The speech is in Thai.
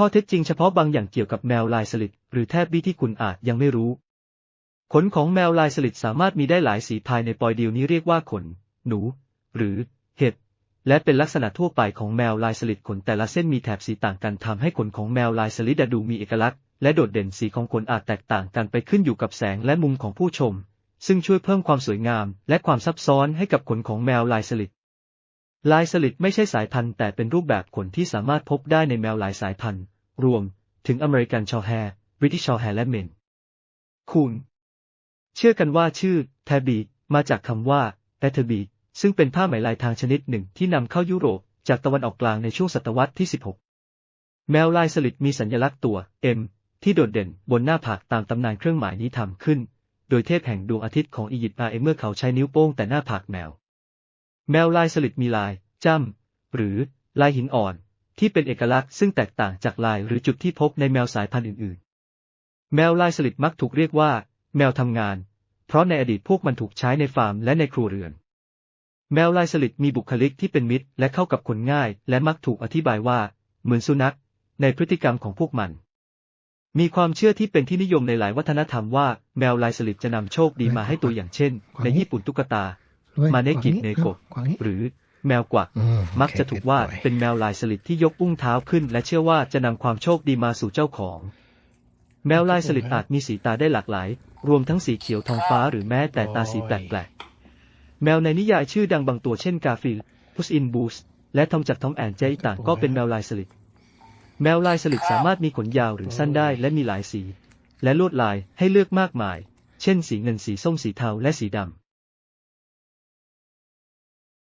ข้อเท็จจริงเฉพาะบางอย่างเกี่ยวกับแมวลายสลิดหรือแทบบี้ที่คุณอาจยังไม่รู้ ขนของแมวลายสลิดสามารถมีได้หลายสีภายในปอยเดียวนี้เรียกว่าขน หนู หรือ เห็ด และเป็นลักษณะทั่วไปของแมวลายสลิดขนแต่ละเส้นมีแถบสีต่างกันทำให้ขนของแมวลายสลิดดูมีเอกลักษณ์และโดดเด่นสีของขนอาจแตกต่างกันไปขึ้นอยู่กับแสงและมุมของผู้ชม ซึ่งช่วยเพิ่มความสวยงามและความซับซ้อนให้กับขนของแมวลายสลิด ลายสลิดไม่ใช่สายพันธุ์แต่เป็นรูปแบบขนที่สามารถพบได้ในแมวหลายสายพันธุ์ รวม ถึงอเมริกันชอแฮร์บริติชชอแฮร์และเมนคูนเชื่อกันว่าชื่อแทบีมาจากคำว่าแอทบีซึ่งเป็นผ้าไหมลายทางชนิดหนึ่งที่นำเข้ายุโรปจากตะวันออกกลางในช่วงศตวรรษที่ 16 แมวลายสลิดมีสัญลักษณ์ตัว M ที่โดดเด่นบนหน้าผากตามตำนานเครื่องหมายนี้ทำขึ้น โดยเทพแห่งดวงอาทิตย์ของอียิปต์อาเอเมื่อเขาใช้นิ้วโป้งแต่หน้าผากแมว แมวลายสลิดมีลาย จ้ำ หรือ ลายหินอ่อน ที่เป็นเอกลักษณ์ซึ่งแตกต่างจากลายหรือจุดที่พบในแมวสายพันธุ์อื่นๆ แมวลายสลิดมักถูกเรียกว่า แมวทำงาน เพราะในอดีตพวกมันถูกใช้ในฟาร์มและในครัวเรือน แมวลายสลิดมีบุคลิกที่เป็นมิตรและเข้ากับคนง่าย และมักถูกอธิบายว่า เหมือนสุนัข ในพฤติกรรมของพวกมัน มีความเชื่อที่เป็นที่นิยมในหลายวัฒนธรรมว่า แมวลายสลิดจะนำโชคดีมาให้ตัวอย่างเช่น ในญี่ปุ่นตุ๊กตา มาเนกิเนโกะขวางนี้หรือแมวกวักอืมักจะถูกว่าโอคเป็นแมวลายสลิดที่ยกอุ้งเท้าขึ้น และเชื่อว่าจะนำความโชคดีมาสู่เจ้าของ แมวลายสลิดอาจมีสีตาได้หลากหลาย รวมทั้งสีเขียวทองฟ้าหรือแม้แต่ตาสีแปลกๆแมวในนิยายชื่อดังบางตัวเช่นกาฟิลพุสอินบูสและทอมจากทอมแอนเจต่างก็เป็นแมวลายสลิดแมวลายสลิดสามารถมีขนยาวหรือสั้นได้และมีหลายสี และลวดลายให้เลือกมากมาย เช่นสีเงินสีส้มสีเทาและสีด